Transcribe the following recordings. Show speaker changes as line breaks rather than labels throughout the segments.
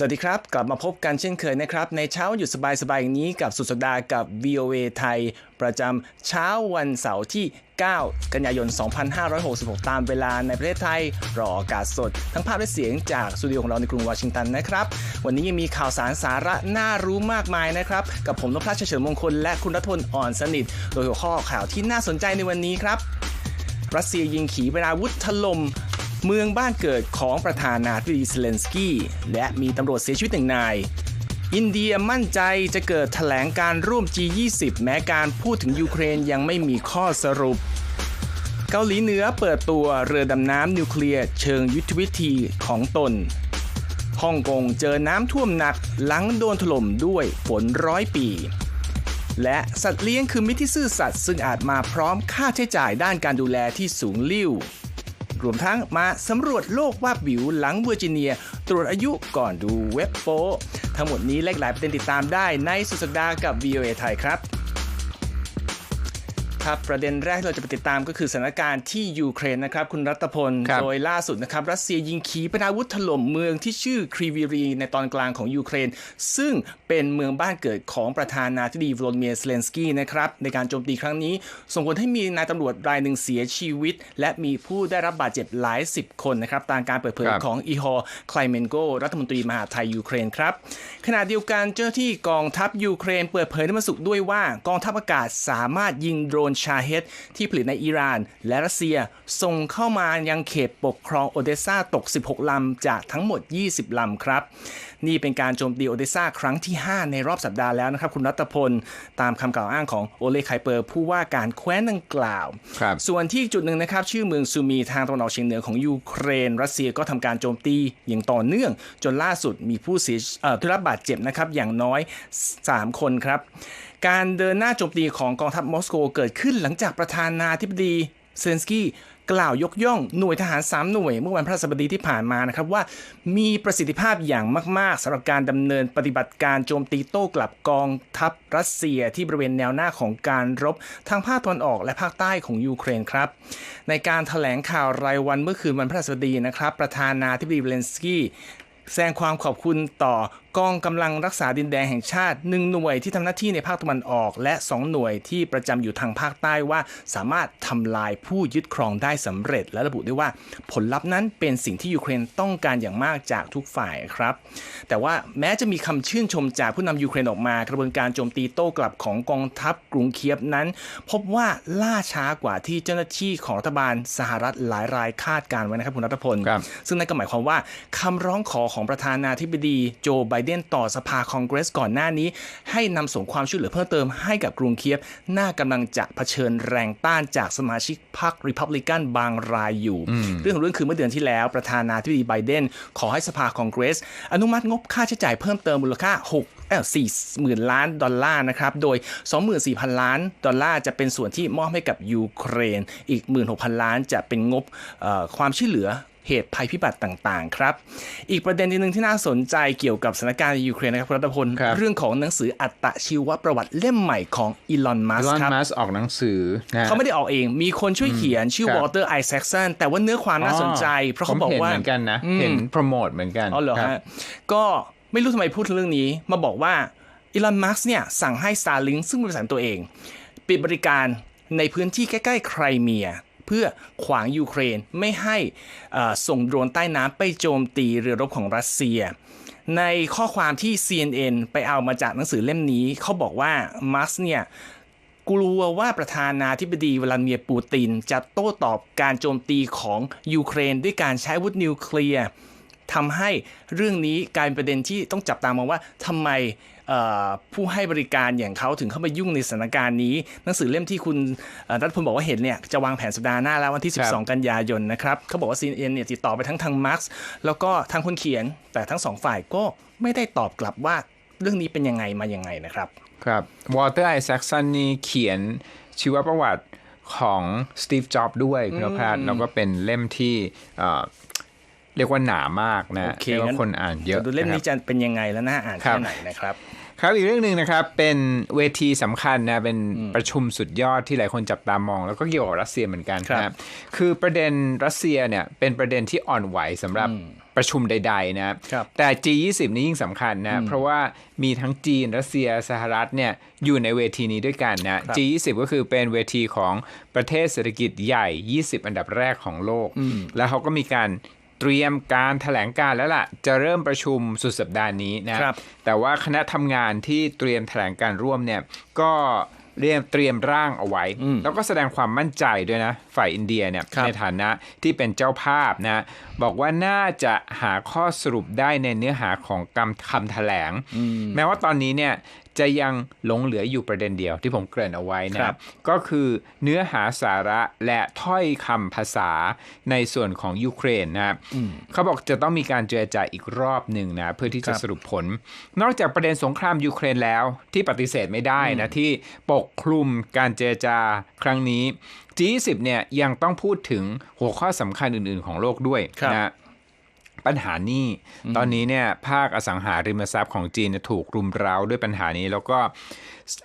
สวัสดีครับ กลับมาพบกันเช่นเคยนะครับ ในเช้าหยุดสบายๆอย่างนี้กับสุดสัปดาห์กับ VOA ไทย ประจำเช้าวันเสาร์ที่ 9 กันยายน 2566 ตามเวลาในประเทศไทย รออากาศสด ทั้งภาพและเสียงจากสตูดิโอของเราในกรุงวอชิงตันนะครับ วันนี้ยังมีข่าวสารสาระน่ารู้มากมายนะครับ กับผมนพพลเฉลิมมงคลและคุณรัฐพลอ่อนสนิท โดยหัวข้อข่าวที่น่าสนใจในวันนี้ครับ รัสเซียยิงขีปนาวุธถล่ม เมืองบ้านเกิดของประธานาธิบดีเซเลนสกี้ และมีตำรวจเสียชีวิตหนึ่งนาย อินเดียมั่นใจจะเกิดแถลงการร่วม G20 แม้การพูดถึงยูเครนยังไม่มีข้อสรุป เกาหลีเหนือเปิดตัวเรือดำน้ำนิวเคลียร์เชิงยุทธวิธีของตนฮ่องกงเจอน้ำท่วมหนักหลังโดนถล่มด้วยฝนร้อยปี และสัตว์เลี้ยงคือมิตรที่ซื่อสัตย์ซึ่งอาจมาพร้อมค่าใช้จ่ายด้านการดูแลที่สูงลิ่ว รวมทั้งมาสำรวจโลกว่าบวิวหลังเวอร์จิเนีย ตรวจอายุก่อนดูเว็บโฟทั้งหมดนี้เลขหลายประเด็นติดตามได้ในสุดสัปดาห์กับ VOA ไทยครับ ครับ ประเด็นแรกที่เราจะไปติดตามก็คือสถานการณ์ที่ยูเครนนะครับ คุณรัตพล
ครับ
โดยล่าสุดนะครับ รัสเซียยิงขีปนาวุธถล่มเมืองที่ชื่อครีวิรี ในตอนกลางของยูเครน ซึ่งเป็นเมืองบ้านเกิดของประธานาธิบดีวลาดิเมียร์เซเลนสกี้นะครับ ในการโจมตีครั้งนี้ ส่งผลให้มีนายตำรวจรายหนึ่งเสียชีวิต และมีผู้ได้รับบาดเจ็บหลายสิบคนนะครับตามการเปิดเผย
ครับ
ของอีฮอร์คลายเมนโกรัฐมนตรีมหาดไทยยูเครนครับขณะเดียวกันเจ้าหน้าที่กองทัพยูเครน เปิดเผยในวันศุกร์ด้วยว่ากองทัพอากาศสามารถยิงโดรนชาเฮดที่ผลิตในอิหร่าน และรัสเซียส่งเข้ามายังเขตปกครองโอเดสซาตก 16 ลำจากทั้งหมด 20 ลำครับ นี่เป็นการโจมตีโอเดสซาครั้งที่ 5 ในรอบสัปดาห์แล้วนะครับ คุณรัตพล ตามคำกล่าวอ้างของโอเลไคเปอร์ ผู้ว่าการแคว้นดังกล่าว
ครับ
ส่วนที่อีกจุดหนึ่งนะครับ ชื่อเมืองซูมีทางตะวันออกเฉียงเหนือของยูเครน รัสเซียก็ทำการโจมตีอย่างต่อเนื่อง จนล่าสุดมีผู้เสียเอ่อได้รับบาดเจ็บนะครับอย่างน้อย 3 คนครับ การเดินหน้าโจมตีของกองทัพมอสโกเกิดขึ้นหลังจากประธานาธิบดีเซเลนสกี้ กล่าวยกย่องหน่วยทหาร 3 หน่วย เมื่อวันพฤหัสบดีที่ผ่านมานะครับว่ามีประสิทธิภาพอย่างมาก ๆสำหรับการดำเนินปฏิบัติการโจมตีโต้กลับกองทัพรัสเซียที่บริเวณแนวหน้าของการรบทางภาคตะวันออกและภาคใต้ของยูเครนครับ ในการถแถลงข่าวรายวันเมื่อคืนวันพฤหัสบดีนะครับ ประธานาธิบดีเวเลนสกี้แสดงความขอบคุณต่อกองกำลังรักษาดินแดนแห่งชาติหนึ่งหน่วยที่ทำหน้าที่ในภาคตะวันออก และ 2 หน่วยที่ประจำอยู่ทางภาคใต้ว่า สามารถทำลายผู้ยึดครองได้สำเร็จ และระบุด้วยว่า ผลลัพธ์นั้นเป็นสิ่งที่ยูเครนต้องการอย่างมากจากทุกฝ่ายครับ แต่ว่าแม้จะมีคำชื่นชมจากผู้นำยูเครนออกมากระบวนการโจมตีโต้กลับของกองทัพกรุงเคียบนั้น พบว่าล่าช้ากว่าที่เจ้าหน้าที่ของรัฐบาลสหรัฐหลายรายคาดการณ์ไว้นะครับคุณรัฐพล
ครับ
ซึ่งนั่นก็หมายความว่าคำร้องขอของประธานาธิบดีโจไบเดนต่อสภาคองเกรสก่อนหน้านี้ ให้นำส่งความช่วยเหลือเพิ่มเติมให้กับกรุงเคียบน่ากำลังจะเผชิญแรงต้านจากสมาชิกพรรคริพับลิกันบางรายอยู่ เรื่องของเรื่องคือเมื่อเดือนที่แล้ว ประธานาธิบดีไบเดน ขอให้สภาคองเกรส อนุมัติงบค่าใช้จ่ายเพิ่มเติมมูลค่า 6เอ่อ4หมื่นล้านดอลลาร์นะครับ โดย 24,000 ล้านดอลลาร์จะเป็นส่วนที่มอบให้กับยูเครน อีก 16,000 ล้านจะเป็นงบความช่วยเหลือ เหตุภัยพิบัติต่างๆครับ อีกประเด็นหนึ่งที่น่าสนใจเกี่ยวกับสถานการณ์ในยูเครนนะครับคุณรัตพล
ครับ
เรื่องของหนังสืออัตชีวประวัติเล่มใหม่ของอีลอนมัส
อีลอน
ครับ
มัสออกหนังสือนะ
เขาไม่ได้ออกเอง มีคนช่วยเขียนชื่อ
ครับ
วอเตอร์ไอแซคสันแต่ว่าเนื้อความน่าสนใจ เพราะเขาบอกว่า
ผมเห็นเหมือนกันนะเห็นโปรโมทเหมือนกัน
อ๋อเหรอ
คบ
ฮะก็ไม่รู้ทำไมพูดถึงเรื่องนี้มาบอกว่าอีลอนมัสเนี่ยสั่งให้ Starlink ซึ่งเป็นบริษัทตัวเอง ปิดบริการในพื้นที่ใกล้ ๆ ไครเมีย เพื่อขวางยูเครนไม่ให้ส่งโดรนใต้น้ำไปโจมตีเรือรบของรัสเซีย ในข้อความที่ CNN ไปเอามาจากหนังสือเล่มนี้เขาบอกว่ามัสเนี่ยกลัวว่าประธานาธิบดีวลาดิเมียร์ปูติน จะโต้ตอบการโจมตีของยูเครนด้วยการใช้วุธนิวเคลียร์ทำให้เรื่องนี้กลายเป็นประเด็นที่ต้องจับตามองว่าทำไม ผู้ให้บริการอย่างเขาถึงเข้ามายุ่งในสถานการณ์นี้ หนังสือเล่มที่คุณเอ่อรัฐพลบอกว่าเห็นเนี่ยจะวางแผนสัปดาห์หน้าแล้ววันที่
ครับ
12 กันยายนนะครับเขาบอกว่า CNN เนี่ยติดต่อไปทั้งทางมาร์กแล้วก็ทางคนเขียน แต่ทั้งสองฝ่ายก็ไม่ได้ตอบกลับว่าเรื่องนี้เป็นยังไงมายังไงนะครับ
ครับวอเตอร์ไอแซคสันนี่เขียนชีวประวัติของสตีฟจ็อบด้วยคุณพาดแล้วก็เป็นเล่มที่ เอ่อเรียกว่าหนามากนะ
โอเค
เรียก
งั้
ว่านคนอ่านเยอะ
จะดูเล่มนี้
นะครับ
จะเป็นยังไงแล้วน่าอ่าน
ครั
แค่
บ
ไหนนะครับ
ครับอีกเรื่องหนึ่งนะครับเป็นเวทีสำคัญนะเป็นประชุมสุดยอดที่หลายคนจับตามอง แล้วก็เกี่ยวกับรัสเซียเหมือนกัน
ครับ
นะคือประเด็นรัสเซียเนี่ยเป็นประเด็นที่อ่อนไหวสำหรับประชุมใดๆนะครับแต่ G20 นี่ยิ่งสำคัญนะ เพราะว่ามีทั้งจีนรัสเซียสหรัฐเนี่ยอยู่ในเวทีนี้ด้วยกันนะ G20 ก็คือเป็นเวทีของประเทศเศรษฐกิจใหญ่ 20 อันดับแรกของโลก แล้วเขาก็มีการ เตรียมการแถลงการแล้วล่ะ จะเริ่มประชุมสุดสัปดาห์นี้นะ
ครับ
แต่ว่าคณะทำงานที่เตรียมแถลงการร่วมเนี่ยก็เรียมเตรียมร่างเอาไว้ แล้วก็แสดงความมั่นใจด้วยนะ ฝ่ายอินเดียเนี่ย
ครับ
ในฐานะที่เป็นเจ้าภาพนะ บอกว่าน่าจะหาข้อสรุปได้ในเนื้อหาของคำคำแถลง แม้ว่าตอนนี้เนี่ย จะยังหลงเหลืออยู่ประเด็นเดียวที่ผมเกริ่นเอาไว้นะครับ ก็คือเนื้อหาสาระและถ้อยคำภาษาในส่วนของยูเครนนะครับเขาบอกจะต้องมีการเจรจาอีกรอบหนึ่งนะเพื่อที่จะ
ครับ
สรุปผล นอกจากประเด็นสงครามยูเครนแล้วที่ปฏิเสธไม่ได้นะที่ปกคลุมการเจรจาครั้งนี้ G20 เนี่ยยังต้องพูดถึงหัวข้อสำคัญอื่น ๆ ของโลกด้วย
ครับ
นะ ปัญหานี้ ตอนนี้เนี่ยภาคอสังหาริมทรัพย์ของจีนเนี่ยถูกรุมเร้าด้วยปัญหานี้ แล้วก็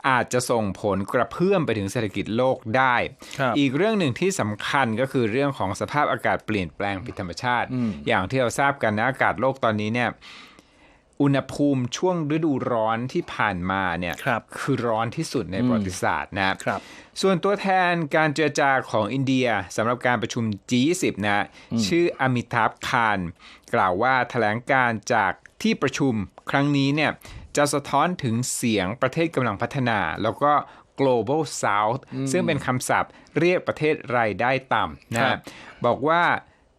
อาจจะส่งผลกระเพื่อมไปถึงเศรษฐกิจโลกได้
ครับ
อีกเรื่องหนึ่งที่สำคัญก็คือเรื่องของสภาพอากาศเปลี่ยนแปลงผิดธรรมชาติ อย่างที่เราทราบกันนะอากาศโลกตอนนี้เนี่ย อุณหภูมิช่วงฤดูร้อนที่ผ่านมาเนี่ย
ครับ
คือร้อนที่สุดในประวัติศาสตร์นะ
ครับ
ส่วนตัวแทนการเจรจาของอินเดียสำหรับการประชุม G20 นะชื่ออมิทาบคานกล่าวว่าแถลงการจากที่ประชุมครั้งนี้เนี่ยจะสะท้อนถึงเสียงประเทศกำลังพัฒนา แล้วก็ global south ซึ่งเป็นคำศัพท์เรียกประเทศรายได้ต่ำ
ครั
นะ
บ
บอกว่า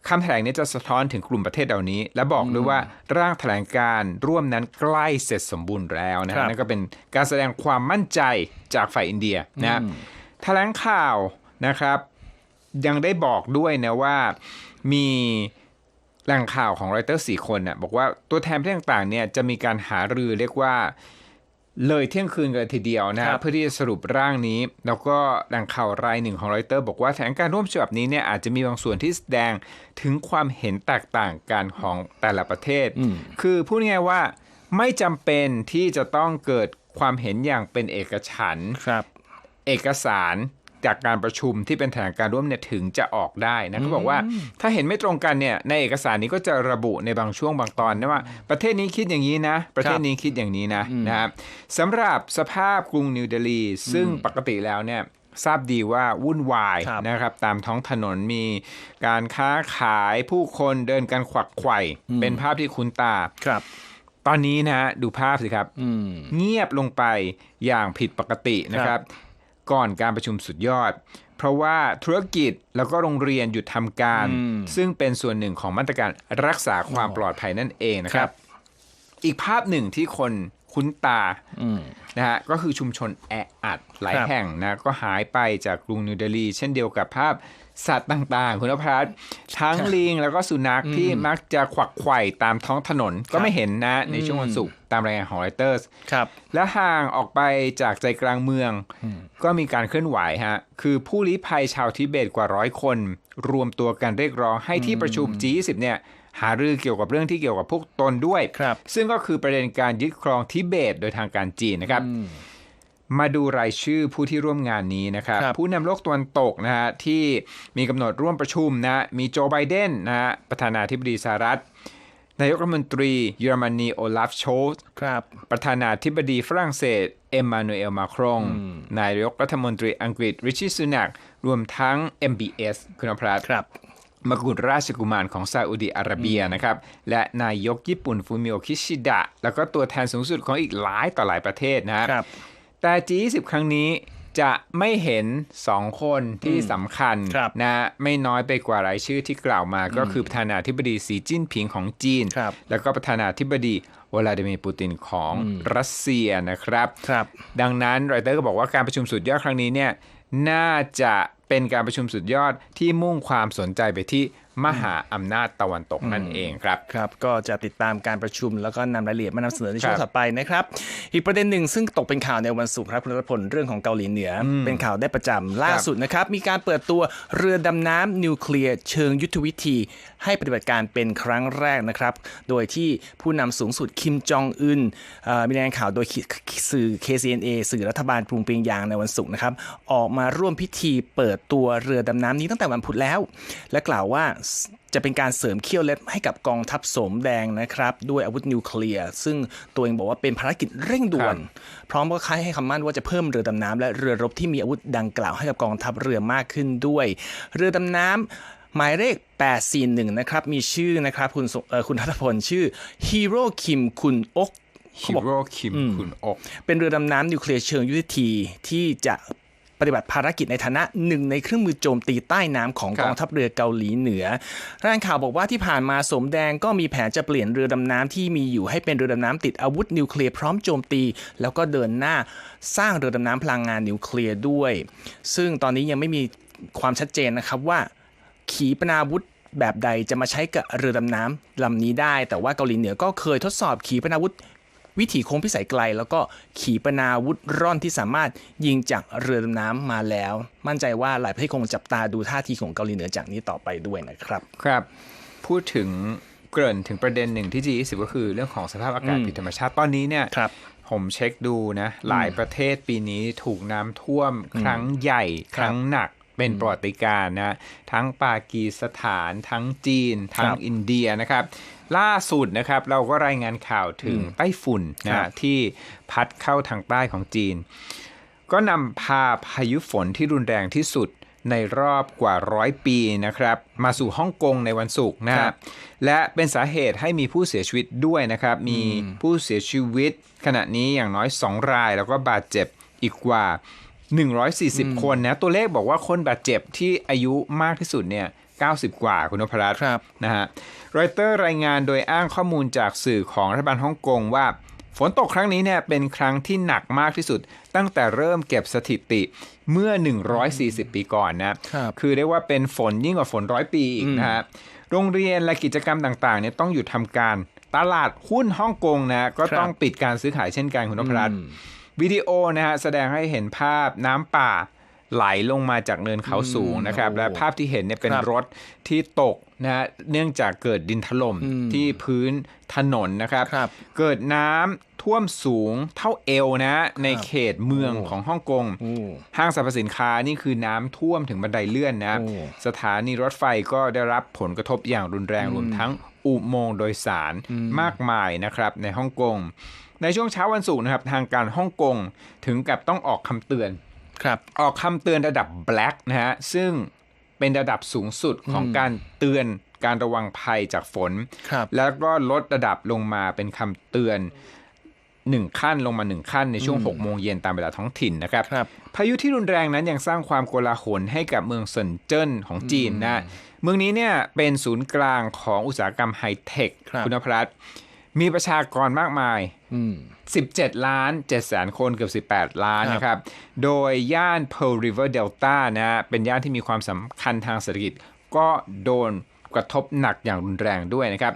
คำแถลงนี้จะสะท้อนถึงกลุ่มประเทศเหล่านี้ และบอกด้วยว่าร่างแถลงการร่วมนั้นใกล้เสร็จสมบูรณ์แล้วนะ
ครั
ฮะ
บ
นั่นก็เป็นการแสดงความมั่นใจจากฝ่ายอินเดียนะแถลงข่าวนะครับ ยังได้บอกด้วยนะว่ามีแหล่งข่าวของรอยเตอร์สี่คนน่ะบอกว่าตัวแทนประเทศต่างๆเนี่ยจะมีการหารือเรียกว่า เลยเที่ยงคืนกันเลยทีเดียวนะ
ครั
ฮะ
บ
เพื่อที่จะสรุปร่างนี้ แล้วก็แหล่งข่าวรายหนึ่งของรอยเตอร์บอกว่าแถลงการร่วมฉบับนี้เนี่ยอาจจะมีบางส่วนที่แสดงถึงความเห็นแตกต่างกันของแต่ละประเทศ คือพูดง่ายๆว่าไม่จำเป็นที่จะต้องเกิดความเห็นอย่างเป็นเอกฉันท์
ครับ
เอกสาร จากการประชุมที่เป็นแถลงการร่วมเนี่ยถึงจะออกได้นะเขาบอกว่าถ้าเห็นไม่ตรงกันเนี่ยในเอกสารนี้ก็จะระบุในบางช่วงบางตอนนะว่า ประเทศนี้คิดอย่างนี้นะ ประเทศนี้คิดอย่างนี้นะนะครับสำหรับสภาพกรุงนิวเดลีย์ซึ่งปกติแล้วเนี่ยทราบดีว่าวุ่นวาย
ครับ
นะครับตามท้องถนนมีการค้าขายผู้คนเดินกันขวักไขว่เป็นภาพที่คุ้นตา
ครับ
ตอนนี้นะฮะดูภาพสิครับ
อืม
เงียบลงไปอย่างผิดปกตินะครับ ก่อนการประชุมสุดยอด เพราะว่าธุรกิจแล้วก็โรงเรียนหยุดทำการ
อืม
ซึ่งเป็นส่วนหนึ่งของมาตรการรักษาความปลอดภัยนั่นเองนะครับ อีกภาพหนึ่งที่คนคุ้นตา
อืม
นะฮะก็คือชุมชนแออัดหลาย
ครับ
แห่งนะก็หายไปจากกรุงนิวเดลีย์เช่นเดียวกับภาพ สัตว์ต่างๆ คุณนภัสทั้งลิงแล้วก็สุนัขที่มักจะขวักไขว่ตามท้องถนนก็ไม่เห็นนะในช่วงวันศุกร์ตามรายงานของรอยเตอร์ส
ครับ
และห่างออกไปจากใจกลางเมือง ก็มีการเคลื่อนไหวฮะ คือผู้ลี้ภัยชาวทิเบตกว่าร้อยคน รวมตัวกันเรียกร้องให้ที่ประชุม G20 เนี่ยหารือเกี่ยวกับเรื่องที่เกี่ยวกับพวกตนด้วย
ครับ
ซึ่งก็คือประเด็นการยึดครองทิเบตโดยทางการจีนนะครับ มาดูรายชื่อผู้ที่ร่วมงานนี้นะครับ
ครับ
ผู้นำโลกตะวันตกนะฮะที่มีกำหนดร่วมประชุมนะมีโจไบเดนนะฮะประธานาธิบดีสหรัฐนายกรัฐมนตรีเยอรมนีโอลาฟโชลส์
ครับ
ประธานาธิบดีฝรั่งเศส เอ็มมานูเอลมาครงนายกรัฐมนตรีอังกฤษริชิสุนักรวมทั้ง MBS คุณอภรัตน์
ครับ
มกุฎราชกุมารของซาอุดิอาระเบียนะครับ และนายกญี่ปุ่นฟูมิโอ คิชิดะ แล้วก็ตัวแทนสูงสุดของอีกหลายต่อหลายประเทศนะครับ
ครับ
แต่ G20 ครั้งนี้จะไม่เห็น 2 คนที่สำคัญ
ครับ
นะไม่น้อยไปกว่ารายชื่อที่กล่าวมา ก็คือประธานาธิบดีสีจิ้นผิงของจีน
ครับ
แล้วก็ประธานาธิบดีวลาดิเมียร์ปูตินของรัสเซียนะครับ
ครับ
ดังนั้นรอยเตอร์ก็บอกว่าการประชุมสุดยอดครั้งนี้เนี่ยน่าจะเป็นการประชุมสุดยอดที่มุ่งความสนใจไปที่ มหาอำนาจตะวันตกนั่นเองครับ
ครับ ก็จะติดตามการประชุมแล้วก็นำรายละเอียดมานำเสนอในช่วง
ครับ
ถัดไปนะครับ อีกประเด็นหนึ่งซึ่งตกเป็นข่าวในวันศุกร์ครับคุณรัฐพลเรื่องของเกาหลีเหนืออเป็นข่าวได้ประจำล่าสุดนะครับ มีการเปิดตัวเรือดำน้ำนิวเคลียร์เชิงยุทธวิธี ให้ปฏิบัติการเป็นครั้งแรกนะครับ โดยที่ผู้นำสูงสุดคิมจองอึนเอ่อมีรายงานข่าวโดยสื่อ KCNA สื่อรัฐบาลกรุงเปียงยางในวันศุกร์นะครับ ออกมาร่วมพิธีเปิดตัวเรือดำน้ำนี้ตั้งแต่วันพุธแล้ว และกล่าวว่าจะเป็นการเสริมเขี้ยวเล็บให้กับกองทัพโสมแดงนะครับ ด้วยอาวุธนิวเคลียร์ ซึ่งตัวเองบอกว่าเป็นภารกิจเร่งด่วน พร้อมก็ค้ายให้คำมั่นว่าจะเพิ่มเรือดำน้ำและเรือรบที่มีอาวุธดังกล่าวให้กับกองทัพเรือมากขึ้นด้วย เรือดำน้ำหมายเลข 841 นะครับ มีชื่อนะครับ คุณสเอ่อคุณทัตพลชื่อฮีโร่คิมคุณอกเขา
ฮิ
บอก
โร่คิมคุณอก
เป็นเรือดำน้ำนิวเคลียร์เชิงยุทธวิธีที่จะ ปฏิบัติภารกิจในฐานะหนึ่งในเครื่องมือโจมตีใต้น้ำของ
ครับ
กองทัพเรือเกาหลีเหนือรายงานข่าวบอกว่าที่ผ่านมาสมแดงก็มีแผนจะเปลี่ยนเรือดำน้ำที่มีอยู่ให้เป็นเรือดำน้ำติดอาวุธนิวเคลียร์พร้อมโจมตี แล้วก็เดินหน้าสร้างเรือดำน้ำพลังงานนิวเคลียร์ด้วย ซึ่งตอนนี้ยังไม่มีความชัดเจนนะครับว่า ขีปนาวุธแบบใดจะมาใช้กับเรือดำน้ำลำนี้ได้ แต่ว่าเกาหลีเหนือก็เคยทดสอบขีปนาวุธ วิถีโค้งพิสัยไกล แล้วก็ขีปนาวุธร่อนที่สามารถยิงจากเรือดำน้ำมาแล้ว มั่นใจว่าหลายประเทศคงจับตาดูท่าทีของเกาหลีเหนือจากนี้ต่อไปด้วยนะครับ
ครับ พูดถึงเกริ่นถึงประเด็นหนึ่งที่ G20 ก็คือเรื่องของสภาพอากาศผิดธรรมชาติตอนนี้เนี่ย
ครับ
ผมเช็คดูนะหลายประเทศปีนี้ถูกน้ำท่วมครั้งใหญ่ครั้งหนักเป็นประวัติการณ์นะทั้งปากีสถาน ทั้งจีน ทั้ง
ครับ
อินเดียนะครับ ล่าสุดนะครับเราก็รายงานข่าวถึงไต้ฝุ่น
ครั
นะ
บ
ที่พัดเข้าทางใต้ของจีน ก็นำพาพายุฝนที่รุนแรงที่สุดในรอบกว่าร้อยปีนะครับ มาสู่ฮ่องกงในวันศุกร์นะค
ครั
รับบและเป็นสาเหตุให้มีผู้เสียชีวิตด้วยนะครับ มีผู้เสียชีวิต ขณะนี้อย่างน้อย 2 ราย แล้วก็บาดเจ็บอีกกว่า 140 คนนะ ตัวเลขบอกว่าคนบาดเจ็บที่อายุมากที่สุดเนี่ย 90 กว่าคุณนพรัตน์
ครับ
นะฮะรอยเตอร์รายงานโดยอ้างข้อมูลจากสื่อของรัฐบาลฮ่องกงว่า ฝนตกครั้งนี้เนี่ยเป็นครั้งที่หนักมากที่สุด ตั้งแต่เริ่มเก็บสถิติเมื่อ 140 ปีก่อนนะครับคือเรียกว่าเป็นฝนยิ่งกว่าฝนร้อยปีอีกนะฮะโรงเรียนและกิจกรรมต่างๆเนี่ยต้องหยุดทำการตลาดหุ้นฮ่องกงนะก็ต้องปิดการซื้อขายเช่นกันคุณนพรัตน์วิดีโอนะฮะแสดงให้เห็นภาพน้ำป่า ไหลลงมาจากเนินเขาสูงนะครับ
โอ้
และภาพที่เห็นเนี่ยเป็น
ครับ
รถที่ตกนะฮะเนื่องจากเกิดดินถล่มที่พื้นถนนนะครับ
ครับ
เกิดน้ำท่วมสูงเท่าเอวนะฮะในเขตเมือง
โอ้
ของฮ่องกง
โอ้
ห้างสรรพสินค้านี่คือน้ำท่วมถึงบันไดเลื่อนนะ
โอ้
สถานีรถไฟก็ได้รับผลกระทบอย่างรุนแรงรวมทั้งอุโมงค์โดยสารมากมายนะครับในฮ่องกงในช่วงเช้าวันศุกร์นะครับทางการฮ่องกงถึงกับต้องออกคำเตือน
ครับ
ออกคำเตือนระดับ black นะฮะซึ่งเป็นระดับสูงสุดของการเตือนการระวังภัยจากฝน
ครับ
แล้วก็ลดระดับลงมาเป็นคำเตือนหนึ่งขั้นลงมาหนึ่งขั้นในช่วง6โมงเย็นตามเวลาท้องถิ่นนะครับ
ครับ
พายุที่รุนแรงนั้นยังสร้างความโกลาหลให้กับเมืองเซินเจิ้นของจีนนะ เมืองนี้เนี่ยเป็นศูนย์กลางของอุตสาหกรรมไฮเทค
ครับ
ณพรัตน์ มีประชากรมากมาย
อืม
17 ล้าน7แสนคนเกือบ18 ล้าน
ครับ
นะครับ โดยย่าน Pearl River Delta นะฮะเป็นย่านที่มีความสำคัญทางเศรษฐกิจ ก็โดนกระทบหนักอย่างรุนแรงด้วยนะครับ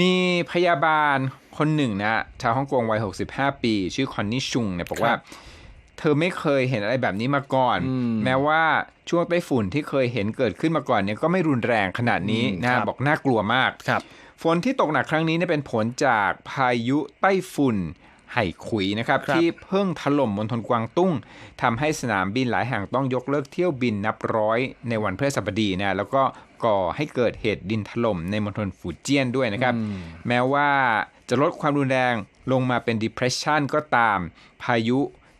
มีพยาบาลคนหนึ่งนะชาวฮ่องกงวัย 65 ปี ชื่อคอนนี่ชุงเนี่ยบอกว่า เธอไม่เคยเห็นอะไรแบบนี้มาก่อน แม้ว่าช่วงไต้ฝุ่นที่เคยเห็นเกิดขึ้นมาก่อนเนี่ยก็ไม่รุนแรงขนาดนี้
อืม
นะครับบอกน่ากลัวมาก
ครับ
ฝนที่ตกหนักครั้งนี้เนี่ยเป็นผลจากพายุไต้ฝุ่นไห่ขุยนะครับ
ครับ
ที่เพิ่งถล่มมณฑลกวางตุ้งทำให้สนามบินหลายแห่งต้องยกเลิกเที่ยวบินนับร้อยในวันพฤหัสบดีนะแล้วก็ก่อให้เกิดเหตุดินถล่มในมณฑลฟูเจียนด้วยนะครับ แม้ว่าจะลดความรุนแรงลงมาเป็น depression ก็ตาม พายุ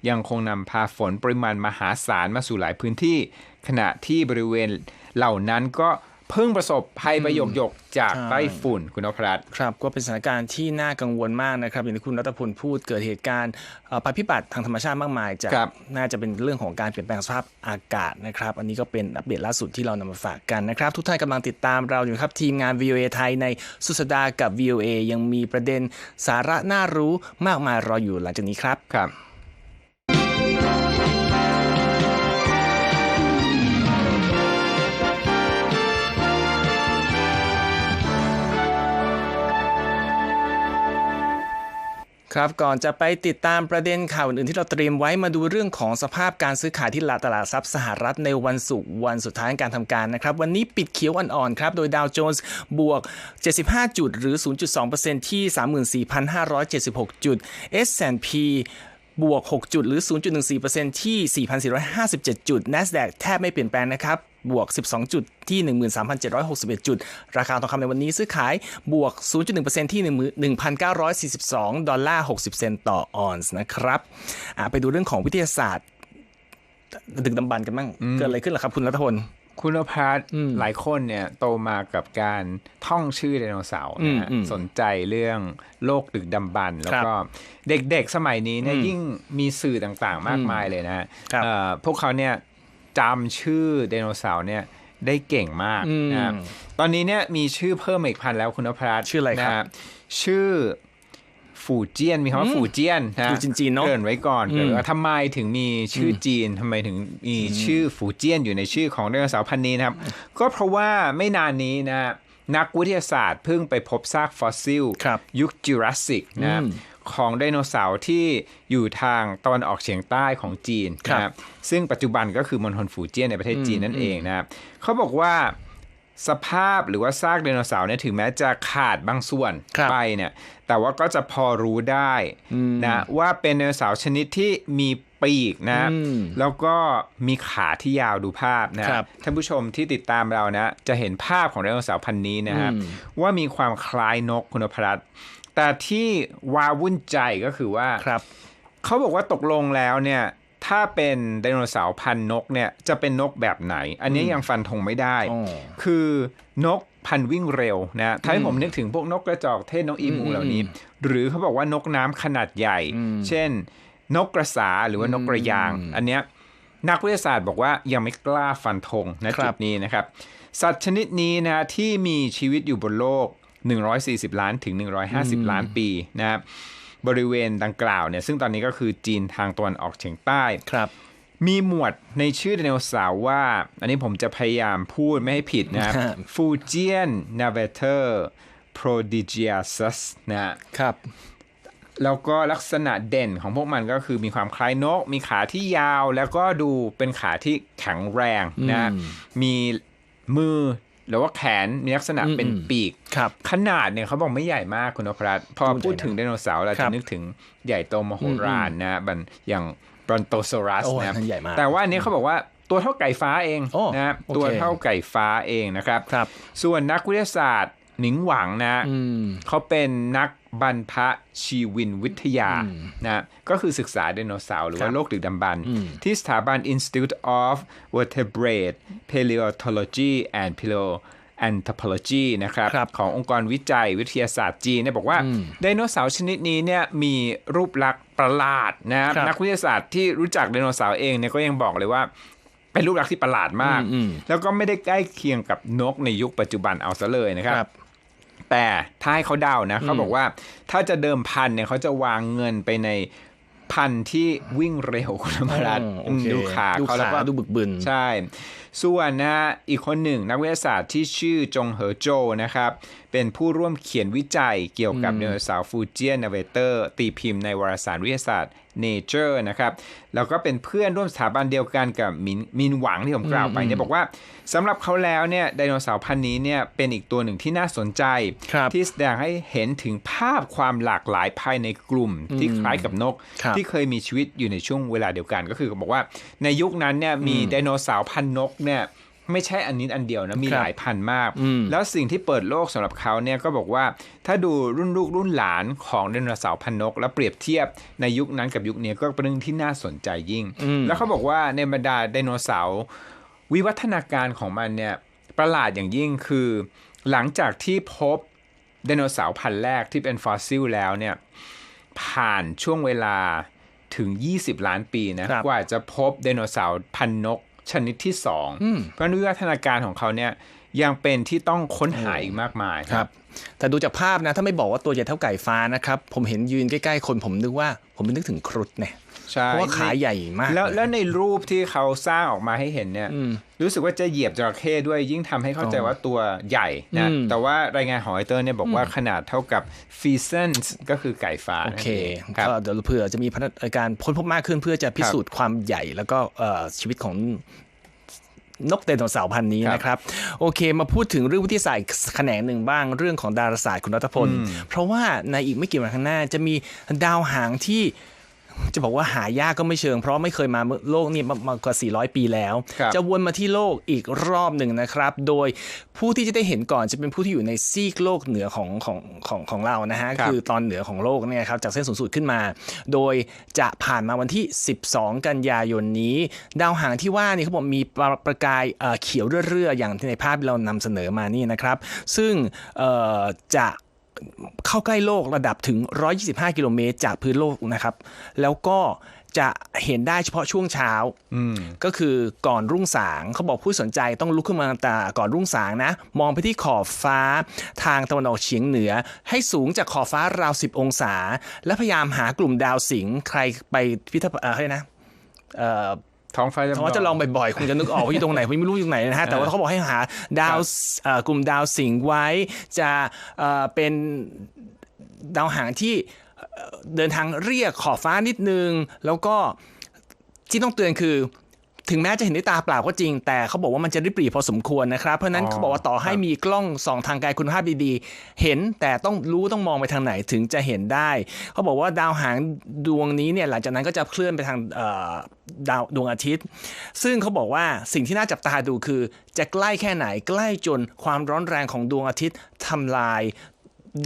ยังคงนำพาฝนปริมาณมหาศาลมาสู่หลายพื้นที่ ขณะที่บริเวณเหล่านั้นก็ เพิ่งประสบภัยประโยคยกๆจาก
ใช่
ไต้ฝุ่นคุณนพรัตน์
ครับก็เป็นสถานการณ์ที่น่ากังวลมากนะครับอย่างที่คุณรัตพลพูดเกิดเหตุการณ์เอ่อภัยพิบัติทางธรรมชาติมากมายจาก
ครับ
น่าจะเป็นเรื่องของการเปลี่ยนแปลงสภาพอากาศนะครับ อันนี้ก็เป็นอัปเดตล่าสุดที่เรานำมาฝากกันนะครับ ทุกท่านกำลังติดตามเราอยู่ครับ ทีมงาน VOA ไทยในสุดสัปดาห์กับ VOA ยังมีประเด็นสาระน่ารู้มากมายรออยู่หลังจากนี้ครับ
ครับ
ครับก่อนจะไปติดตามประเด็นข่าวอื่นๆที่เราเตรียมไว้มาดูเรื่องของสภาพการซื้อขายที่ตลาดทรัพย์สหรัฐในวันศุกร์วันสุดท้ายการทำการนะครับ วันนี้ปิดเขียวอ่อนๆครับ โดยดาวโจนส์บวก 75 จุด หรือ 0.2%ที่ 34,576 จุด S&P บวก 6 จุด หรือ 0.14%ที่ 4,457 จุด NASDAQ แทบไม่เปลี่ยนแปลงนะครับ บวก 12 จุดที่ 13,761 จุด ราคาทองคำในวันนี้ซื้อขายบวก 0.1%ที่ 1,942 ดอลลาร์ 60 เซนต์ต่อออนซ์นะครับอะไปดูเรื่องของวิทยาศาสตร์ดึกดำบรรพ์กันบ้างเกิดอะไรขึ้นล่ะครับ คุณรัฐพล
คุณนภัสหลายคนเนี่ยโตมากับการท่องชื่อไดโนเสาร์นะฮะ
อืมอืม
สนใจเรื่องโลกดึกดำบรรพ์แล้วก็เด็กๆสมัยนี้เนี่ยยิ่งมีสื่อต่างๆมากมายเลยนะฮะ
ครับ
เอ่อพวกเขาเนี่ย จำชื่อไดโนเสาร์เนี่ยได้เก่งมาก
อืม
นะครับตอนนี้เนี่ยมีชื่อเพิ่มมาอีกพันแล้วคุณนภัส
ชื่ออะไรครับ
นฮชื่อฝูเจี้ยนมีคำว่าฝูเจี้ยนนะ
ดูจีนๆเนอะ
เกริ่นไว้ก่อนเกริ่นว่าทำไมถึงมีชื่ออจีนทำไมถึงมีชื่อฝูเจี้ยนอยู่ในชื่อของไดโนเสาร์พันธุ์นี้นะครับ ก็เพราะว่าไม่นานนี้นะนักวิทยาศาสตร์เพิ่งไปพบซากฟอสซิล
ครับ
ยุคจูราสสิกนะครับ ของไดโนเสาร์ที่อยู่ทางตะวันออกเฉียงใต้ของจีน
ครับ
นะครับซึ่งปัจจุบันก็คือมณฑลฝูเจี้ยนในประเทศจีนนั่นเองนะครับเขาบอกว่าสภาพหรือว่าซากไดโนเสาร์เนี่ยถึงแม้จะขาดบางส่วน
ครับ
ไปเนี่ย แต่ว่าก็จะพอรู้ได้นะว่าเป็นไดโนเสาร์ชนิดที่มีปีกนะ
อืม
แล้วก็มีขาที่ยาวดูภาพนะครับท่านผู้ชมที่ติดตามเรานะ จะเห็นภาพของไดโนเสาร์พันธุ์นี้นะครับว่ามีความคล้ายนกคุณพรัตน์ แต่ที่วาวุ่นใจก็คือว่า
ครับ
เขาบอกว่าตกลงแล้วเนี่ยถ้าเป็นไดโนเสาร์พันธุ์นกเนี่ยจะเป็นนกแบบไหน อันนี้ยังฟันธงไม่ได้
อ๋อ
คือนกพันธุ์วิ่งเร็วนะถ้าให้ผมนึกถึงพวกนกกระจอกเทศนกอีมูเหล่านี้ หรือเขาบอกว่านกน้ำขนาดใหญ่ เช่น นกกระสาหรือว่านกกระยาง อันเนี้ยนักวิทยาศาสตร์บอกว่ายังไม่กล้าฟันธงนะ
ครั
จุ
บ
ดนี้นะครับ สัตว์ชนิดนี้นะที่มีชีวิตอยู่บนโลก 140 ล้านถึง 150 ล้านปีนะครับบริเวณดังกล่าวเนี่ยซึ่งตอนนี้ก็คือจีนทางตะวันออกเฉียงใต้
ครับ
มีหมวดในชื่อไดโนเสาร์ว่า อันนี้ผมจะพยายามพูดไม่ให้ผิดนะครับ
ฮะ
ฟูเจียนนาเวเตอร์โปรดิจิอาซัสนะฮะ
ครับ
แล้วก็ลักษณะเด่นของพวกมันก็คือมีความคล้ายนก มีขาที่ยาวแล้วก็ดูเป็นขาที่แข็งแรงนะฮะมีมือ หรือว่าแขนมีลักษณะเป็นปีก
ครับ
ขนาดเนี่ยเขาบอกไม่ใหญ่มากคุณนพรัตน์พอพูดถึงไดโนเสาร์เรา
ครั
จะ
บ
นึกถึงใหญ่โตมโหฬารนะฮะบันอย่างบรอนโตซอรัส
โอ้
นะครับ
นั่นใหญ่มาก
แต่ว่าอันนี้เขาบอกว่าตัวเท่าไก่ฟ้าเอง
โอ้
นะฮะ
โอเค
ตัวเท่าไก่ฟ้าเองนะครับ
ครับ
ส่วนนักวิทยาศาสตร์หนิงหวังนะ
อืม
เขาเป็นนัก บรรพชีวินวิทยานะก็คือศึกษาไดโนเสาร์หรือว่า
ครับ
โลกดึกดำบรรพ์ที่สถาบัน Institute of Vertebrate Paleontology and Paleoanthropology นะครับ
ครับ
ขององค์กรวิจัยวิทยาศาสตร์จีนเนี่ยบอกว่าไดโนเสาร์ชนิดนี้เนี่ยมีรูปลักษณ์ประหลาดนะครับ
ครับ
นักวิทยาศาสตร์ที่รู้จักไดโนเสาร์เองเนี่ยก็ยังบอกเลยว่าเป็นรูปลักษณ์ที่ประหลาดมาก
อืม
แล้วก็ไม่ได้ใกล้เคียงกับนกในยุคปัจจุบันเอาซะเลยนะครับ
ครับ
แต่ถ้าให้เขาเดานะเขาบอกว่าถ้าจะเดิมพันเนี่ยเขาจะวางเงินไปในพันธุ์ที่วิ่งเร็วคุณธรรมรัตน์
อ๋อโอเค
ดูขา
ดู
เขาแล้ว
ขา
ก็
ดูบึกบึน
ใช่ ส่วนนะฮะอีกคนหนึ่งนักวิทยาศาสตร์ที่ชื่อจงเหอโจนะครับ เป็นผู้ร่วมเขียนวิจัยเกี่ยวกับไดโนเสาร์ฟูเจียนนาเวเตอร์ ตีพิมพ์ในวารสารวิทยาศาสตร์ Nature นะครับแล้วก็เป็นเพื่อนร่วมสถาบันเดียวกันกับมินมินหวังที่ผมกล่าวไปเนี่ยบอกว่าสำหรับเขาแล้วเนี่ยไดโนเสาร์พันธุ์นี้เนี่ยเป็นอีกตัวหนึ่งที่น่าสนใจ
ครับ
ที่แสดงให้เห็นถึงภาพความหลากหลายภายในกลุ่มที่คล้ายกับนก
ครับ
ที่เคยมีชีวิตอยู่ในช่วงเวลาเดียวกันก็คือบอกว่าในยุคนั้นเนี่ยมีไดโนเสาร์พันธุ์นกเนี่ย ไม่ใช่อันนี้อันเดียวนะมี
ครับ
หลายพันธุ์มาก
อืม
แล้วสิ่งที่เปิดโลกสำหรับเขาเนี่ยก็บอกว่าถ้าดูรุ่นลูกรุ่นหลานของไดโนเสาร์พันธุ์นก แล้วเปรียบเทียบในยุคนั้นกับยุคนี้ก็เป็นเรื่องที่น่าสนใจยิ่ง แล้วเขาบอกว่าในบรรดาไดโนเสาร์วิวัฒนาการของมันเนี่ยประหลาดอย่างยิ่งคือ หลังจากที่พบไดโนเสาร์พันธุ์แรกที่เป็นฟอสซิลแล้วเนี่ยผ่านช่วงเวลาถึง 20 ล้านปีนะครับกว่าจะพบไดโนเสาร์พันธุ์นก ชนิดที่สองเพราะวิวัฒนาการของเขาเนี่ยยังเป็นที่ต้องค้นหาอีกมากมาย
ครับ แต่ดูจากภาพนะ ถ้าไม่บอกว่าตัวใหญ่เท่าไก่ฟ้านะครับ ผมเห็นยืนใกล้ ๆ คนผมนึกว่า ผมนึกถึงครุฑเนี่ย
ใช่
เพราะว่าขาใหญ่มาก
แล้ว
เย
แล้วในรูปที่เขาสร้างออกมาให้เห็นเนี่ยรู้สึกว่าจะเหยียบจระเข้ด้วยยิ่งทำให้เข้าใจว่าตัวใหญ่นะ
อืม
แต่ว่ารายงานของไอเตอร์เนี่ยบอกว่าขนาดเท่ากับฟีเซนส์ก็คือไก่ฟ้า
โอเค
นั่นงครับ
ก็เดี๋ยวเผื่อจะมีพัฒนาการค้นพบมากขึ้นเพื่อจะพิสูจน์ความใหญ่แล้วก็เอ่อชีวิตของนกไดโนเสาร์พันธุ์นี้
ครับ
นะครับ โอเคมาพูดถึงเรื่องวิทยาศาสตร์แขนงหนึ่งบ้างเรื่องของดาราศาสตร์คุณรัตพล เพราะว่าในอีกไม่กี่วันข้างหน้าจะมีดาวหางที่ จะบอกว่าหายากก็ไม่เชิง เพราะไม่เคยมาโลกนี่มามากว่า 400 ปีแล้ว
ครับ
จะวนมาที่โลกอีกรอบหนึ่งนะครับ โดยผู้ที่จะได้เห็นก่อนจะเป็นผู้ที่อยู่ในซีกโลกเหนือของของของของเรานะฮะ
ครับ
คือตอนเหนือของโลกเนี่ยครับจากเส้นศูนย์สูตรขึ้นมา โดยจะผ่านมาวันที่ 12 กันยายนนี้ ดาวหางที่ว่านี่เขาบอกมีประประกายเอ่อเขียวเรื่อยๆอย่างที่ในภาพที่เรานำเสนอมานี่นะครับ ซึ่งเอ่อจะ เข้าใกล้โลกระดับถึง 125 กิโลเมตรจากพื้นโลกนะครับ แล้วก็จะเห็นได้เฉพาะช่วงเช้า ก็คือก่อนรุ่งสางเขาบอกผู้สนใจต้องลุกขึ้นมาตั้งแต่ก่อนรุ่งสางนะ มองไปที่ขอบฟ้าทางตะวันออกเฉียงเหนือ ให้สูงจากขอบฟ้าราว 10 องศา และพยายามหากลุ่มดาวสิงห์ใครไปพิพิธภัณฑ์เอ่ออะไรนะเอ่อ
ท้องฟ้าจำล
เพราะ
อง
ว่าจะลองบ่อยๆคงจะนึกออกว่าอยู่ตรงไหนผมไม่รู้อยู่ตรงไหนนะฮะแต่ว่าเขาบอกให้หาดาวเอ่อกลุ่มดาวสิงห์ไว้จะเอ่อเป็นดาวหางที่เอ่อเดินทางเรียกขอบฟ้านิดนึง แล้วก็ที่ต้องเตือนคือ ถึงแม้จะเห็นด้วยตาเปล่าก็จริง แต่เขาบอกว่ามันจะริบหรี่พอสมควรนะครับ เพราะฉะนั้น
อ๋อ
เขาบอกว่าต่อให้
ครับ
มีกล้องส่องทางไกลคุณภาพดีๆ เห็นแต่ต้องรู้ต้องมองไปทางไหนถึงจะเห็นได้ เขาบอกว่าดาวหางดวงนี้เนี่ยหลังจากนั้นก็จะเคลื่อนไปทางเอ่อดาวดวงอาทิตย์ ซึ่งเขาบอกว่าสิ่งที่น่าจับตาดูคือ จะใกล้แค่ไหนใกล้จนความร้อนแรงของดวงอาทิตย์ทำลาย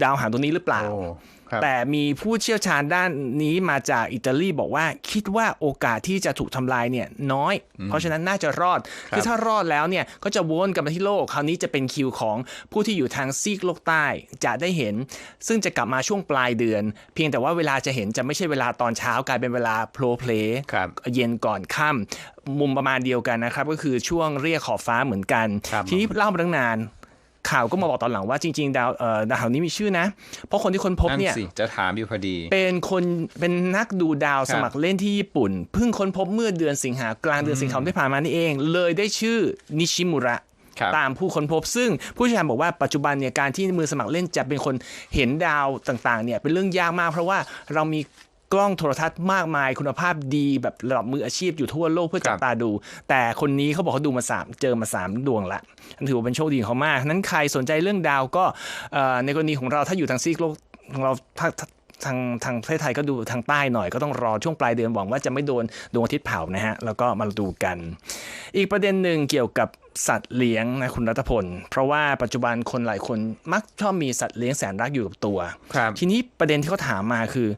ดาวหางตัวนี้หรือเปล่า
โอ้ครับ
แต่มีผู้เชี่ยวชาญด้านนี้มาจากอิตาลีบอกว่าคิดว่าโอกาสที่จะถูกทำลายเนี่ยน้อย เพราะฉะนั้นน่าจะรอด คือถ้ารอดแล้วเนี่ยก็จะวนกลับมาที่โลก คราวนี้จะเป็นคิวของผู้ที่อยู่ทางซีกโลกใต้จะได้เห็น ซึ่งจะกลับมาช่วงปลายเดือน เพียงแต่ว่าเวลาจะเห็นจะไม่ใช่เวลาตอนเช้ากลายเป็นเวลาโพลเพล
ครับ
เย็นก่อนค่ำมุมประมาณเดียวกันนะครับ ก็คือช่วงเรียกขอบฟ้าเหมือนกัน
ครับ
ทีนี้เล่ามาตั้งนาน ข่าวก็มาบอกตอนหลังว่าจริง ๆ ดาวเอ่อดาวนี้มีชื่อนะ เพราะคนที่ค้นพบ
นั่น
เนี่ย
สิจะถามอยู่พอดี
เป็นคนเป็นนักดูดาว
ครับ
สมัครเล่นที่ญี่ปุ่น เพิ่งค้นพบเมื่อเดือนสิงหากลางเดือนสิงหาคมที่ผ่านมานี่เอง เลยได้ชื่อนิชิมุระ
ครับ
ตามผู้ค้นพบซึ่งผู้เชี่ยวชาญบอกว่าปัจจุบันเนี่ยการที่มือสมัครเล่นจะเป็นคนเห็นดาวต่างๆเนี่ยเป็นเรื่องยากมาก เพราะว่าเรามี กล้องโทรทัศน์มากมายคุณภาพดีแบบระดับมืออาชีพอยู่ทั่วโลกเพื่อจับตาดู แต่คนนี้เขาบอกเขาดูมาสามเจอมาสามดวงละนั่นถือว่าเป็นโชคดีของเขามากนั้นใครสนใจเรื่องดาวก็เอ่อในกรณีของเราถ้าอยู่ทางซีกโลกของเราถ้าทางทางประเทศไทยก็ดูทางใต้หน่อยก็ต้องรอช่วงปลายเดือนหวังว่าจะไม่โดนดวงอาทิตย์เผานะฮะ แล้วก็มาดูกัน อีกประเด็นหนึ่งเกี่ยวกับสัตว์เลี้ยงนะคุณรัตพล เพราะว่าปัจจุบันคนหลายคนมักชอบมีสัตว์เลี้ยงแสนรักอยู่กับตัว
ครับ
ทีนี้ประเด็นที่เขาถามมาคือ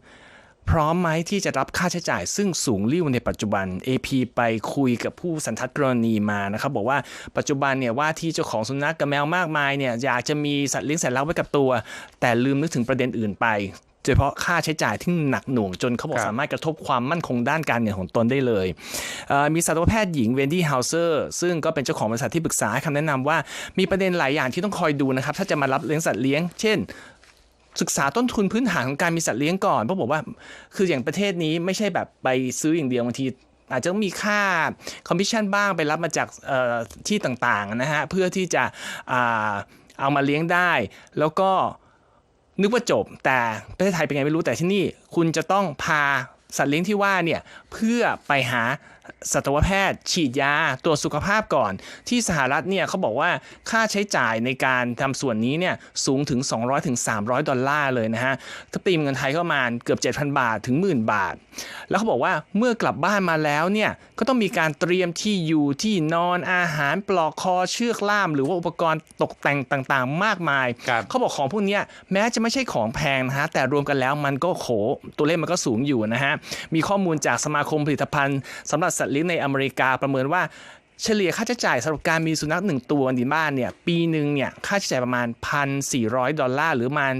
พร้อมไหมที่จะรับค่าใช้จ่ายซึ่งสูงลิ่วในปัจจุบัน AP ไปคุยกับผู้สันทัดกรณีมานะครับบอกว่าปัจจุบันเนี่ยว่าที่เจ้าของสุนัขกับแมวมากมายเนี่ยอยากจะมีสัตว์เลี้ยงแสนรักไว้กับตัว แต่ลืมนึกถึงประเด็นอื่นไปโดยเฉพาะค่าใช้จ่ายที่หนักหน่วงจนเขาบอก
ครับ
สามารถกระทบความมั่นคงด้านการเงินของตนได้เลยเอ่อมีสัตวแพทย์หญิงเวนดี้เฮาเซอร์ซึ่งก็เป็นเจ้าของบริษัทที่ปรึกษาให้คำแนะนำว่ามีประเด็นหลายอย่างที่ต้องคอยดูนะครับ ถ้าจะมารับเลี้ยงสัตว์เลี้ยง เช่น ศึกษาต้นทุนพื้นฐานของการมีสัตว์เลี้ยงก่อนเพราะบอกว่า คืออย่างประเทศนี้ไม่ใช่แบบไปซื้ออย่างเดียวบางทีอาจจะต้องมีค่าคอมมิชชั่นบ้างไปรับมาจากที่ต่างๆนะฮะเพื่อที่จะเอามาเลี้ยงได้ แล้วก็นึกว่าจบ แต่ประเทศไทยเป็นไงไม่รู้แต่ที่นี่ คุณจะต้องพาสัตว์เลี้ยงที่ว่าเนี่ยเพื่อไปหาสัตวแพทย์ ฉีดยาตรวจสุขภาพก่อน ที่สหรัฐเนี่ยเขาบอกว่าค่าใช้จ่ายในการทำส่วนนี้เนี่ยสูงถึง 200ถึง300ดอลลาร์เลยนะฮะถ้าตีเป็นเงินไทยก็ประมาณเกือบ 7,000 บาทถึงหมื่นบาท แล้วเขาบอกว่าเมื่อกลับบ้านมาแล้วเนี่ยก็ต้องมีการเตรียมที่อยู่ที่นอนอาหารปลอกคอเชือกล่าม หรือว่าอุปกรณ์ตกแต่งต่างๆ มากมาย
ครับ
เขาบอกของพวกเนี้ยแม้จะไม่ใช่ของแพงนะฮะแต่รวมกันแล้วมันก็โขตัวเลขมันก็สูงอยู่นะฮะมีข้อมูลจากสมาคมผลิตภัณฑ์สำหรับสัตว์เลี้ยงในอเมริกาประเมินว่า เฉลี่ยค่าใช้จ่ายสำหรับการมีสุนัขหนึ่งตัวในบ้านเนี่ยปีหนึ่งเนี่ยค่าใช้จ่ายประมาณ 1,400 ดอลลาร์หรือประมาณ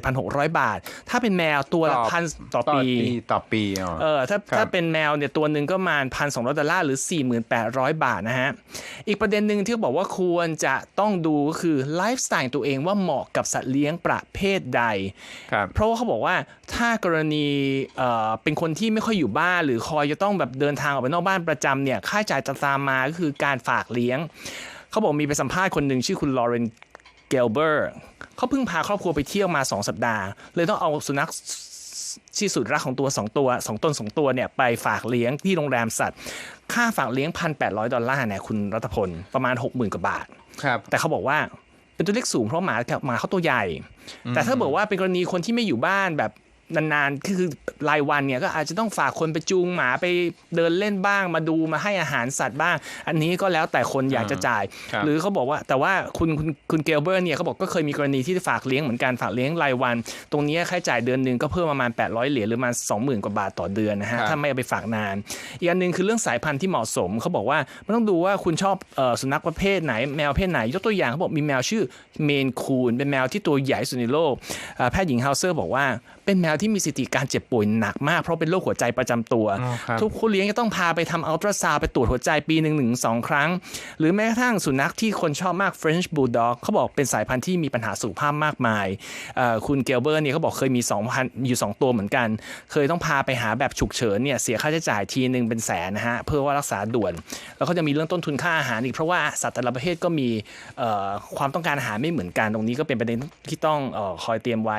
47,600 บาท ถ้าเป็นแมวตัวละพันต่อปี
ต่อปีอ๋อ
เออถ้า
ครับ
ถ้าเป็นแมวเนี่ยตัวหนึ่งก็ประมาณพันสองดอลลาร์หรือ 4,800 บาทนะฮะอีกประเด็นหนึ่งที่เขาบอกว่าควรจะต้องดูก็คือไลฟ์สไตล์ตัวเองว่าเหมาะกับสัตว์เลี้ยงประเภทใด
ครับ
เพราะว่าเขาบอกว่าถ้ากรณีเอ่อเป็นคนที่ไม่ค่อยอยู่บ้าน หรือคอยจะต้องแบบเดินทางออกไปนอกบ้านประจำเนี่ยค่าใช้จ่ายจะตามมาก็คือการฝากเลี้ยง เขาบอกมีไปสัมภาษณ์คนหนึ่งชื่อคุณลอเรนเกลเบอร์เขาเพิ่งพาครอบครัวไปเที่ยวมา 2 สัปดาห์ เลยต้องเอาสุนัขที่สุดรักของตัว 2 ตัว 2ตน2 ตัวเนี่ยไปฝากเลี้ยงที่โรงแรมสัตว์ ค่าฝากเลี้ยง 1,800 ดอลลาร์เนี่ยคุณรัตพล ประมาณ 60,000 กว่าบาท
ครับ
แต่เขาบอกว่าเป็นตัวเลขสูงเพราะหมาหมาเขาตัวใหญ่ แต่ถ้าบอกว่าเป็นกรณีคนที่ไม่อยู่บ้านแบบ นานๆคือรายวันเนี่ยก็อาจจะต้องฝากคนไปจูงหมาไปเดินเล่นบ้างมาดูมาให้อาหารสัตว์บ้าง อันนี้ก็แล้วแต่คนอยากจะจ่าย
ครับ
หรือเขาบอกว่าแต่ว่าคุณคุณคุณเกลเบอร์เนี่ยเขาบอกก็เคยมีกรณีที่ฝากเลี้ยงเหมือนกันฝากเลี้ยงรายวัน ตรงนี้ค่าใช้จ่ายเดือนหนึ่งก็เพิ่มประมาณ 800 เหรียญหรือประมาณ20,000 กว่าบาทต่อเดือนนะฮะ
ครับ
ถ้าไม่เอาไปฝากนาน อีกอันหนึ่งคือเรื่องสายพันธุ์ที่เหมาะสมเขาบอกว่ามันต้องดูว่าคุณชอบเอ่อสุนัขประเภทไหนแมวประเภทไหนยกตัวอย่างเขาบอกมีแมวชื่อเมนคูนเป็นแมวที่ตัวใหญ่สุดในโลกเอ่อแพทย์หญิงเฮาเซอร์บอกว่าเป็นแมวที่มีสถิติการเจ็บป่วยหนักมากเพราะเป็นโรคหัวใจประจำตัว
อ๋อครับ
ทุกคนเลี้ยงจะต้องพาไปทำอัลตราซาวด์ไปตรวจหัวใจปีหนึ่งหนึ่งสองครั้ง หรือแม้กระทั่งสุนัขที่คนชอบมาก French Bulldog เขาบอกเป็นสายพันธุ์ที่มีปัญหาสุขภาพมากมายเอ่อคุณเกลเบอร์เนี่ยเขาบอกเคยมี2พันอยู่ 2 ตัวเหมือนกัน เคยต้องพาไปหาแบบฉุกเฉินเนี่ยเสียค่าใช้จ่ายทีหนึ่งเป็นแสนนะฮะเพื่อว่ารักษาด่วน แล้วก็จะมีเรื่องต้นทุนค่าอาหารอีกเพราะว่าสัตว์แต่ละประเภทก็มีเอ่อความต้องการอาหารไม่เหมือนกันตรงนี้ก็เป็นประเด็นที่ต้องเออคอยเตรียมไว้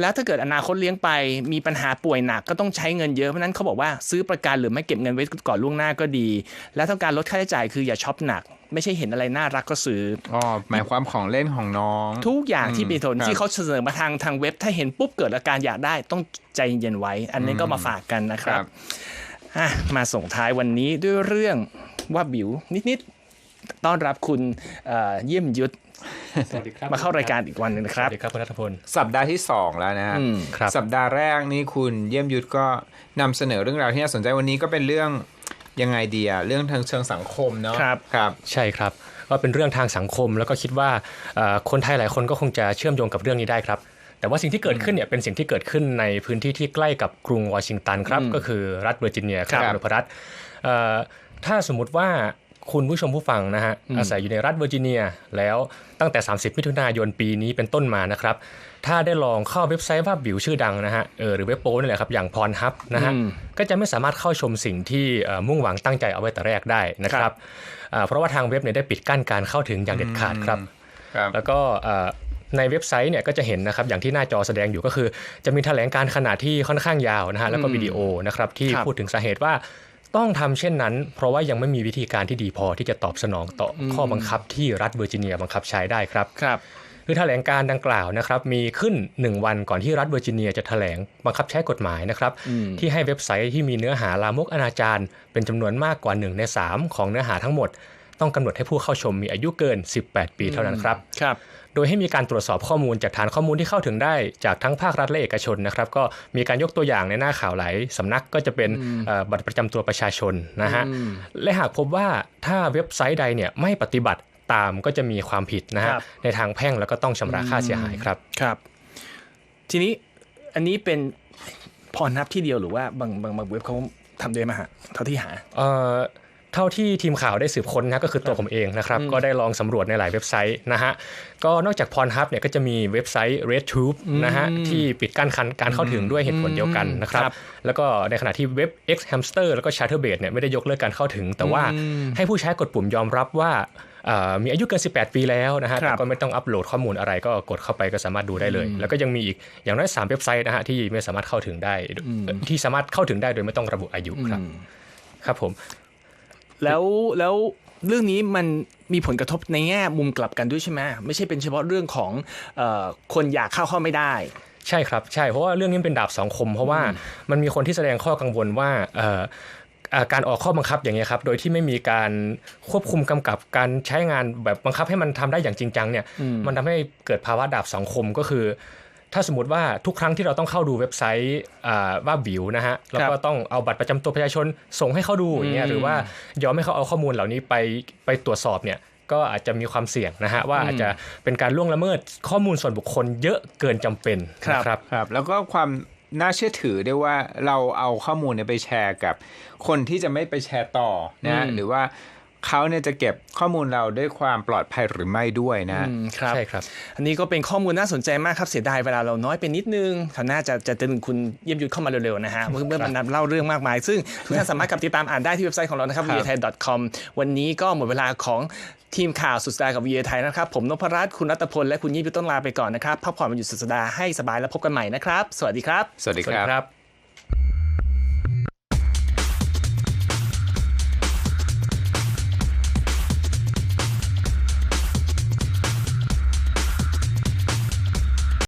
แล้วถ้าเกิดอนาคตเลี้ยงไปมีปัญหาป่วยหนักก็ต้องใช้เงินเยอะเพราะฉะนั้นเขาบอกว่าซื้อประกันหรือไม่เก็บเงินไว้ก่อนล่วงหน้าก็ดี และต้องการลดค่าใช้จ่ายคืออย่าช็อปหนัก ไม่ใช่เห็นอะไรน่ารักก็ซื้อ
อ๋อหมายความของเล่นของน้อง
ทุกอย่างที่เป็นผล
ครับ
ที่เขาเสนอมาทางทางเว็บ ถ้าเห็นปุ๊บเกิดอาการอยากได้ต้องใจเย็นไว้ อันนี้ก็มาฝากกันนะครับอะมาส่งท้ายวันนี้ด้วยเรื่องว่าบิวนิดๆต้อนรับคุณเอ่อเยี่ยมยุทธ
สวัสดีครับ
มาเข้ารายการอีกวันหนึงนะค
ส
รับ
วัสดีครับคุณรัฐพล
สัปดาห์ที่ 2 แล้วนะฮะ
อืม
ครับ
สัปดาห์แรกนี่คุณเยี่ยมยุทธก็นำเสนอเรื่องราวที่น่าสนใจวันนี้ก็เป็นเรื่องยังไงดีอะเรื่องทางเชิงสังคมเนาะ
ครับ
ครับ
ใช่ครับก็เป็นเรื่องทางสังคมแล้วก็คิดว่าเอ่อคนไทยหลายคนก็คงจะเชื่อมโยงกับเรื่องนี้ได้ครับ แต่ว่าสิ่งที่เกิดขึ้นเนี่ยเป็นสิ่งที่เกิดขึ้นในพื้นที่ที่ใกล้กับกรุงวอชิงตันครับก็คือรัฐเวอร์จิเนียครับ
ครับ
อนุพรัฐเอ่อถ้าสมมุติว่า คุณผู้ชมผู้ฟังนะฮะอาศัยอยู่ในรัฐเวอร์จิเนีย แล้วตั้งแต่ 30 มิถุนายนปีนี้เป็นต้นมานะครับ ถ้าได้ลองเข้าเว็บไซต์ภาพบิวชื่อดังนะฮะเออหรือเว็บโป้นี่แหละครับ อย่างพรฮับนะฮะ
อืม
ก็จะไม่สามารถเข้าชมสิ่งที่เอ่อมุ่งหวังตั้งใจเอาไว้แต่แรกได้นะค
ครั
รับบอ่าเพราะว่าทางเว็บเนี่ยได้ปิดกั้นการเข้าถึงอย่างเด็ดขาดครับ
ครับ
แล้วก็เอ่อในเว็บไซต์เนี่ยก็จะเห็นนะครับอย่างที่หน้าจอแสดงอยู่ก็คือ จะมีแถลงการขนาดที่ค่อนข้างยาวนะฮะแล้วก็วิดีโอนะครับที่
ครับ
พูดถึงสาเหตุว่า ต้องทำเช่นนั้น เพราะว่ายังไม่มีวิธีการที่ดีพอที่จะตอบสนองต่ออข้อบังคับที่รัฐเวอร์จิเนียบังคับใช้ได้ครับ
ครับ
คือแถลงการดังกล่าวนะครับมีขึ้น 1 วันก่อนที่รัฐเวอร์จิเนียจะแถลงบังคับใช้กฎหมายนะครับ
อืม
ที่ให้เว็บไซต์ที่มีเนื้อหาลามกอนาจารเป็นจำนวนมากกว่า 1 ใน 3 ของเนื้อหาทั้งหมด ต้องกำหนดให้ผู้เข้าชมมีอายุเกิน 18 ปีเท่านั้นครับ
ครับ
โดยให้มีการตรวจสอบข้อมูลจากฐานข้อมูลที่เข้าถึงได้จากทั้งภาครัฐและเอกชนนะครับก็มีการยกตัวอย่างในหน้าข่าวหลายสำนักก็จะเป็นเอ่อบัตรประจำตัวประชาชนนะฮะ
อืม
และหากพบว่าถ้าเว็บไซต์ใดเนี่ยไม่ปฏิบัติตามก็จะมีความผิดนะฮะ
ครับ
ในทางแพ่งแล้วก็ต้องชำระค่าเสียหายครับ
ครับ ทีนี้อันนี้เป็นพรนับที่เดียวหรือว่าบางบางบางเว็บเขาทำด้วยมาฮะเท่าที่หา
เอ่อ เท่าที่ทีมข่าวได้สืบค้นนะก็คือตัวผมเองนะครับก็ได้ลองสำรวจในหลายเว็บไซต์นะฮะก็นอกจากพรฮับเนี่ยก็จะมีเว็บไซต์ RedTube นะฮะที่ปิดกั้นการเข้าถึงด้วยเหตุผลเดียวกันนะครับ
ครับ
แล้วก็ในขณะที่เว็บ X Hamster แล้วก็ Chatterbait เนี่ยไม่ได้ยกเลิกการเข้าถึง แต่ว่าให้ผู้ใช้กดปุ่มยอมรับว่าเอ่อมีอายุเกิน 18 ปีแล้วนะฮะ
ครับ
แต่ก็ไม่ต้องอัปโหลดข้อมูลอะไรก็กดเข้าไปก็สามารถดูได้เลย แล้วก็ยังมีอีกอย่างน้อย 3 เว็บไซต์นะฮะที่ไม่สามารถเข้าถึงได้ ที่สามารถเข้าถึงได้โดยไม่ต้องระบุอายุครับครับผม
แล้วแล้วเรื่องนี้มันมีผลกระทบในแง่มุมกลับกันด้วยใช่ไหมไม่ใช่เป็นเฉพาะเรื่องของเออคนอยากเข้าเข้าไม่ได้
ใช่ครับใช่เพราะว่าเรื่องนี้เป็นดาบสองคม เพราะว่ามันมีคนที่แสดงข้อกังวลว่าเอ่อเอ่อการออกข้อบังคับอย่างเงี้ยครับโดยที่ไม่มีการควบคุมกำกับการใช้งานแบบบังคับให้มันทำได้อย่างจริงจังเนี่ยมันทำให้เกิดภาวะดาบสองคมก็คือ ถ้าสมมติว่าทุกครั้งที่เราต้องเข้าดูเว็บไซต์อ่าว่าบิวนะฮะแล้วก็ต้องเอาบัตรประจำตัวประชาชนส่งให้เขาดูอย่างเงี้ยหรือว่ายอมให้เขาเอาข้อมูลเหล่านี้ไปไปตรวจสอบเนี่ยก็อาจจะมีความเสี่ยงนะฮะว่าอาจจะเป็นการล่วงละเมิดข้อมูลส่วนบุคคลเยอะเกินจำเป็น
ครับ
นะครับ
ครับ แล้วก็ความน่าเชื่อถือด้วยว่าเราเอาข้อมูลเนี่ยไปแชร์กับคนที่จะไม่ไปแชร์ต่อนะหรือว่า เขาเนี่ยจะเก็บข้อมูลเราด้วยความปลอดภัยหรือไม่ด้วยนะ
อืมครับ
ใช่ครับ
อันนี้ก็เป็นข้อมูลน่าสนใจมากครับเสียดายเวลาเราน้อยไปนิดนึงเขาวหน่าจะจะดึงคุณเยี่ยมยุทธเข้ามาเร็วๆนะฮะเมื่อเมื่อมันนำเล่าเรื่องมากมาย ซึ่งทุกท่านสามารถกลับติดตามอ่านได้ที่เว็บไซต์ของเรานะครับ v ี t h a i c o m วันนี้ก็หมดเวลาของทีมข่าวสุดสัปดาห์กับวีไทยนะครับ ผมนพรัตน์คุณรัตพล และคุณยี่ยุทธต้นลาไปก่อนนะครับพักผ่อนวันหยุดสุดสัปดาห์ให้สบายแล้วพบกันใหม่นะครับ สวัสดีครับ
สวัสดี
สวัส
ค
ดี
รับ
ครับ